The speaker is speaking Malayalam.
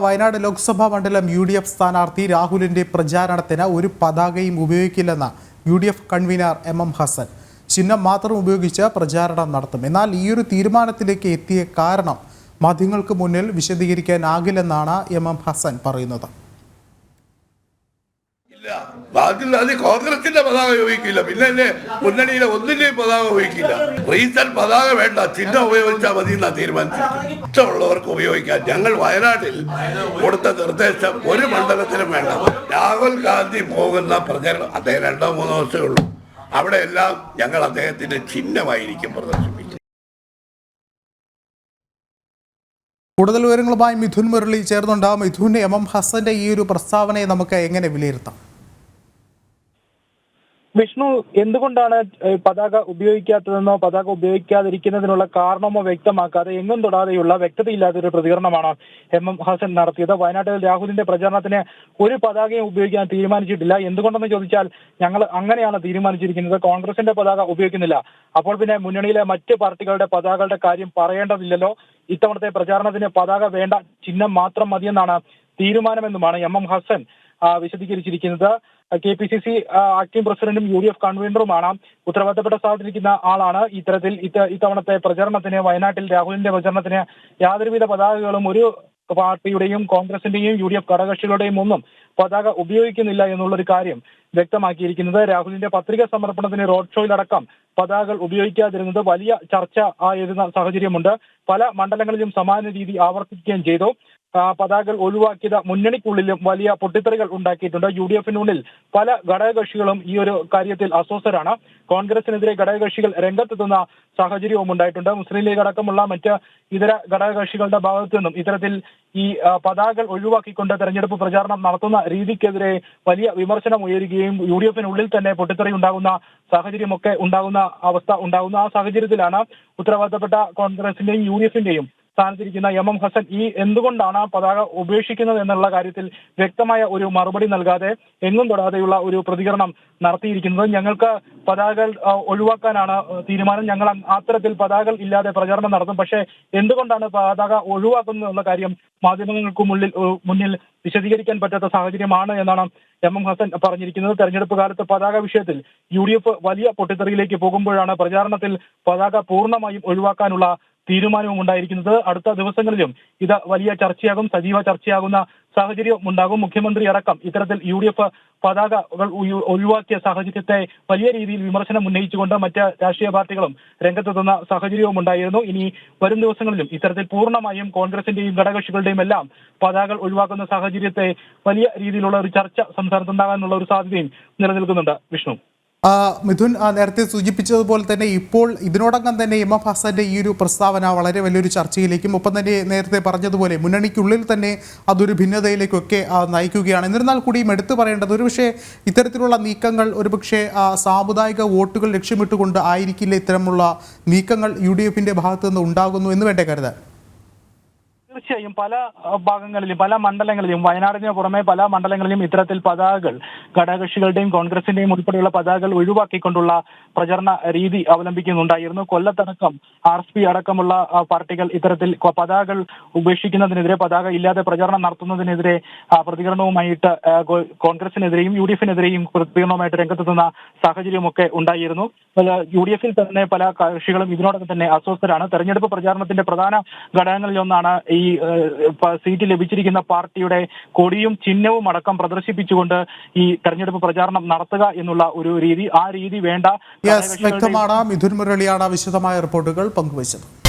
വയനാട് ലോക്സഭാ മണ്ഡലം യു ഡി എഫ് സ്ഥാനാർത്ഥി രാഹുലിന്റെ പ്രചാരണത്തിന് ഒരു പതാകയും ഉപയോഗിക്കില്ലെന്ന് U D F convener M M Hasan. ചിഹ്നം മാത്രം ഉപയോഗിച്ച് പ്രചാരണം നടത്തും. എന്നാൽ ഈ ഒരു തീരുമാനത്തിലേക്ക് എത്തിയ കാരണം മാധ്യമങ്ങൾക്ക് മുന്നിൽ വിശദീകരിക്കാനാകില്ലെന്നാണ് എം എം ഹസൻ പറയുന്നത്. ബാക്കിയുള്ള അത് കോൺഗ്രസിന്റെ പതാക ഉപയോഗിക്കില്ല. പിന്നെ അല്ലേ മുന്നണിയിലെ ഒന്നിന്റെയും പതാക ഉപയോഗിക്കില്ല. റീസൺ പതാക വേണ്ട. ചിഹ്നം ഉപയോഗിച്ചാൽ മതി എന്നാ തീരുമാനിച്ചത് ഇഷ്ടമുള്ളവർക്ക് ഉപയോഗിക്കാം. ഞങ്ങൾ വയനാട്ടിൽ കൊടുത്ത നിർദ്ദേശം ഒരു മണ്ഡലത്തിലും വേണ്ട. രാഹുൽ ഗാന്ധി പോകുന്ന പ്രചരണം അദ്ദേഹം രണ്ടോ മൂന്നോ ദിവസമേ ഉള്ളൂ. അവിടെ എല്ലാം ഞങ്ങൾ അദ്ദേഹത്തിന്റെ ചിഹ്നമായിരിക്കും പ്രദർശിപ്പിക്കുന്നത് കൂടുതൽ വിവരങ്ങളുമായി മിഥുൻ മുരളി ചേർന്നുണ്ടാകും മിഥുൻ എം എം ഹസന്റെ ഈ ഒരു പ്രസ്താവനയെ നമുക്ക് എങ്ങനെ വിലയിരുത്താം? വിഷ്ണു എന്തുകൊണ്ടാണ് പതാക ഉപയോഗിക്കാത്തതെന്നോ പതാക ഉപയോഗിക്കാതിരിക്കുന്നതിനുള്ള കാരണമോ വ്യക്തമാക്കാതെ എങ്ങും തൊടാതെയുള്ള വ്യക്തതയില്ലാത്ത ഒരു പ്രതികരണമാണ് എം എം ഹസൻ നടത്തിയത്. വയനാട്ടിൽ രാഹുലിന്റെ പ്രചാരണത്തിന് ഒരു പതാകയും ഉപയോഗിക്കാൻ തീരുമാനിച്ചിട്ടില്ല. എന്തുകൊണ്ടെന്ന് ചോദിച്ചാൽ ഞങ്ങൾ അങ്ങനെയാണ് തീരുമാനിച്ചിരിക്കുന്നത്. കോൺഗ്രസിന്റെ പതാക ഉപയോഗിക്കുന്നില്ല. അപ്പോൾ പിന്നെ മുന്നണിയിലെ മറ്റ് പാർട്ടികളുടെ പതാകകളുടെ കാര്യം പറയേണ്ടതില്ലല്ലോ. ഇത്തവണത്തെ പ്രചാരണത്തിന് പതാക വേണ്ട ചിഹ്നം മാത്രം മതിയെന്നാണ് തീരുമാനമെന്നുമാണ് M M Hasan വിശദീകരിച്ചിരിക്കുന്നത്. K P C C acting പ്രസിഡന്റും യു ഡി എഫ് കൺവീനറുമാണ് ഉത്തരവാദിത്തപ്പെട്ട സ്ഥാനത്തിരിക്കുന്ന ആളാണ്. ഇത്തരത്തിൽ ഇത്ത- ഇത്തവണത്തെ പ്രചരണത്തിന് വയനാട്ടിൽ രാഹുലിന്റെ പ്രചരണത്തിന് യാതൊരുവിധ പതാകകളും ഒരു പാർട്ടിയുടെയും കോൺഗ്രസിന്റെയും യു ഡി എഫ് ഘടകകക്ഷികളുടെയും ഒന്നും പതാക ഉപയോഗിക്കുന്നില്ല എന്നുള്ളൊരു കാര്യം വ്യക്തമാക്കിയിരിക്കുന്നത്. രാഹുലിന്റെ പത്രിക സമർപ്പണത്തിന് റോഡ് ഷോയിലടക്കം പതാകകൾ ഉപയോഗിക്കാതിരുന്നത് വലിയ ചർച്ച ആയിരുന്ന സാഹചര്യമുണ്ട്. പല മണ്ഡലങ്ങളിലും സമാന രീതി ആവർത്തിക്കുകയും ചെയ്തു. പതാകകൾ ഒഴിവാക്കിയത് മുന്നണിക്കുള്ളിലും വലിയ പൊട്ടിത്തെറികൾ ഉണ്ടാക്കിയിട്ടുണ്ട്. യു ഡി എഫിനുള്ളിൽ പല ഘടകകക്ഷികളും ഈ ഒരു കാര്യത്തിൽ അസ്വസ്ഥരാണ്. കോൺഗ്രസിനെതിരെ ഘടകകക്ഷികൾ രംഗത്തെത്തുന്ന സാഹചര്യവും ഉണ്ടായിട്ടുണ്ട്. മുസ്ലിം ലീഗ് അടക്കമുള്ള മറ്റ് ഇതര ഘടകകക്ഷികളുടെ ഭാഗത്തു നിന്നും ഇത്തരത്തിൽ ഈ പതാകകൾ ഒഴിവാക്കിക്കൊണ്ട് തെരഞ്ഞെടുപ്പ് പ്രചാരണം നടത്തുന്ന രീതിക്കെതിരെ വലിയ വിമർശനം ഉയരുകയും യു ഡി എഫിനുള്ളിൽ തന്നെ പൊട്ടിത്തെറി ഉണ്ടാകുന്ന സാഹചര്യമൊക്കെ ഉണ്ടാകുന്ന അവസ്ഥ ഉണ്ടാകുന്ന ആ സാഹചര്യത്തിലാണ് ഉത്തരവാദിത്തപ്പെട്ട കോൺഗ്രസിന്റെയും യു ഡി എഫിന്റെയും സ്ഥാനത്തിരിക്കുന്ന എം എം ഹസൻ ഈ എന്തുകൊണ്ടാണ് ആ പതാക ഉപേക്ഷിക്കുന്നത് എന്നുള്ള കാര്യത്തിൽ വ്യക്തമായ ഒരു മറുപടി നൽകാതെ എങ്ങും തൊടാതെയുള്ള ഒരു പ്രതികരണം നടത്തിയിരിക്കുന്നത്. ഞങ്ങൾക്ക് പതാകകൾ ഒഴിവാക്കാനാണ് തീരുമാനം. ഞങ്ങൾ അത്തരത്തിൽ പതാകകൾ ഇല്ലാതെ പ്രചാരണം നടത്തും. പക്ഷേ എന്തുകൊണ്ടാണ് പതാക ഒഴിവാക്കുന്നത് എന്ന കാര്യം മാധ്യമങ്ങൾക്ക് മുന്നിൽ മുന്നിൽ വിശദീകരിക്കാൻ പറ്റാത്ത സാഹചര്യമാണ് എന്നാണ് എം എം ഹസൻ പറഞ്ഞിരിക്കുന്നത്. തെരഞ്ഞെടുപ്പ് കാലത്ത് പതാക വിഷയത്തിൽ യു വലിയ പൊട്ടിത്തെറിയിലേക്ക് പോകുമ്പോഴാണ് പ്രചാരണത്തിൽ പതാക പൂർണമായും ഒഴിവാക്കാനുള്ള തീരുമാനവും ഉണ്ടായിരിക്കുന്നത്. അടുത്ത ദിവസങ്ങളിലും ഇത് വലിയ ചർച്ചയാകും സജീവ ചർച്ചയാകുന്ന സാഹചര്യം ഉണ്ടാകും. മുഖ്യമന്ത്രി അടക്കം ഇത്തരത്തിൽ യു ഡി എഫ് പതാകകൾ ഒഴിവാക്കിയ സാഹചര്യത്തെ വലിയ രീതിയിൽ വിമർശനം ഉന്നയിച്ചുകൊണ്ട് മറ്റ് രാഷ്ട്രീയ പാർട്ടികളും രംഗത്തെത്തുന്ന സാഹചര്യവും ഉണ്ടായിരുന്നു. ഇനി വരും ദിവസങ്ങളിലും ഇത്തരത്തിൽ പൂർണമായും കോൺഗ്രസിന്റെയും ഘടകകക്ഷികളുടെയും എല്ലാം പതാകകൾ ഒഴിവാക്കുന്ന സാഹചര്യത്തെ വലിയ രീതിയിലുള്ള ഒരു ചർച്ച സംസ്ഥാനത്തുണ്ടാകാനുള്ള ഒരു സാധ്യതയും നിലനിൽക്കുന്നുണ്ട്. വിഷ്ണു. മിഥുൻ നേരത്തെ സൂചിപ്പിച്ചതുപോലെ തന്നെ ഇപ്പോൾ ഇതിനോടകം തന്നെ എം എഫ് ഹസന്റെ ഈ ഒരു പ്രസ്താവന വളരെ വലിയൊരു ചർച്ചയിലേക്കും ഒപ്പം തന്നെ നേരത്തെ പറഞ്ഞതുപോലെ മുന്നണിക്കുള്ളിൽ തന്നെ അതൊരു ഭിന്നതയിലേക്കൊക്കെ നയിക്കുകയാണ്. എന്നിരുന്നാൽ കൂടിയും എടുത്തു പറയേണ്ടത് ഒരുപക്ഷെ ഇത്തരത്തിലുള്ള നീക്കങ്ങൾ ഒരുപക്ഷെ സാമുദായിക വോട്ടുകൾ ലക്ഷ്യമിട്ടുകൊണ്ട് ആയിരിക്കില്ല ഇത്തരമുള്ള നീക്കങ്ങൾ യു ഡി എഫിന്റെ ഭാഗത്തു നിന്ന് ഉണ്ടാകുന്നു എന്ന് വേണ്ടേ കരുതാൻ? തീർച്ചയായും പല ഭാഗങ്ങളിലും പല മണ്ഡലങ്ങളിലും വയനാടിന് പുറമെ പല മണ്ഡലങ്ങളിലും ഇത്തരത്തിൽ പതാകകൾ ഘടകകക്ഷികളുടെയും കോൺഗ്രസിന്റെയും ഉൾപ്പെടെയുള്ള പതാകകൾ ഒഴിവാക്കിക്കൊണ്ടുള്ള പ്രചരണ രീതി അവലംബിക്കുന്നുണ്ടായിരുന്നു. കൊല്ലത്തടക്കം ആർ എസ് പി അടക്കമുള്ള പാർട്ടികൾ ഇത്തരത്തിൽ പതാകകൾ ഉപേക്ഷിക്കുന്നതിനെതിരെ പതാക ഇല്ലാതെ പ്രചരണം നടത്തുന്നതിനെതിരെ പ്രതികരണവുമായിട്ട് കോൺഗ്രസിനെതിരെയും യു ഡി എഫിനെതിരെയും പ്രതികരണവുമായിട്ട് രംഗത്തെത്തുന്ന സാഹചര്യമൊക്കെ ഉണ്ടായിരുന്നു. യു ഡി എഫിൽ തന്നെ പല കക്ഷികളും ഇതിനോടൊപ്പം തന്നെ അസ്വസ്ഥരാണ്. തെരഞ്ഞെടുപ്പ് പ്രചാരണത്തിന്റെ പ്രധാന ഘടകങ്ങളിലൊന്നാണ് ഈ സീറ്റ് ലഭിച്ചിരിക്കുന്ന പാർട്ടിയുടെ കൊടിയും ചിഹ്നവും അടക്കം പ്രദർശിപ്പിച്ചുകൊണ്ട് ഈ തെരഞ്ഞെടുപ്പ് പ്രചാരണം നടത്തുക എന്നുള്ള ഒരു രീതി ആ രീതി വേണ്ട. വ്യക്തമാണ്. മിഥുൻ മുരളിയാണ് വിശദമായ റിപ്പോർട്ടുകൾ പങ്കുവച്ചത്.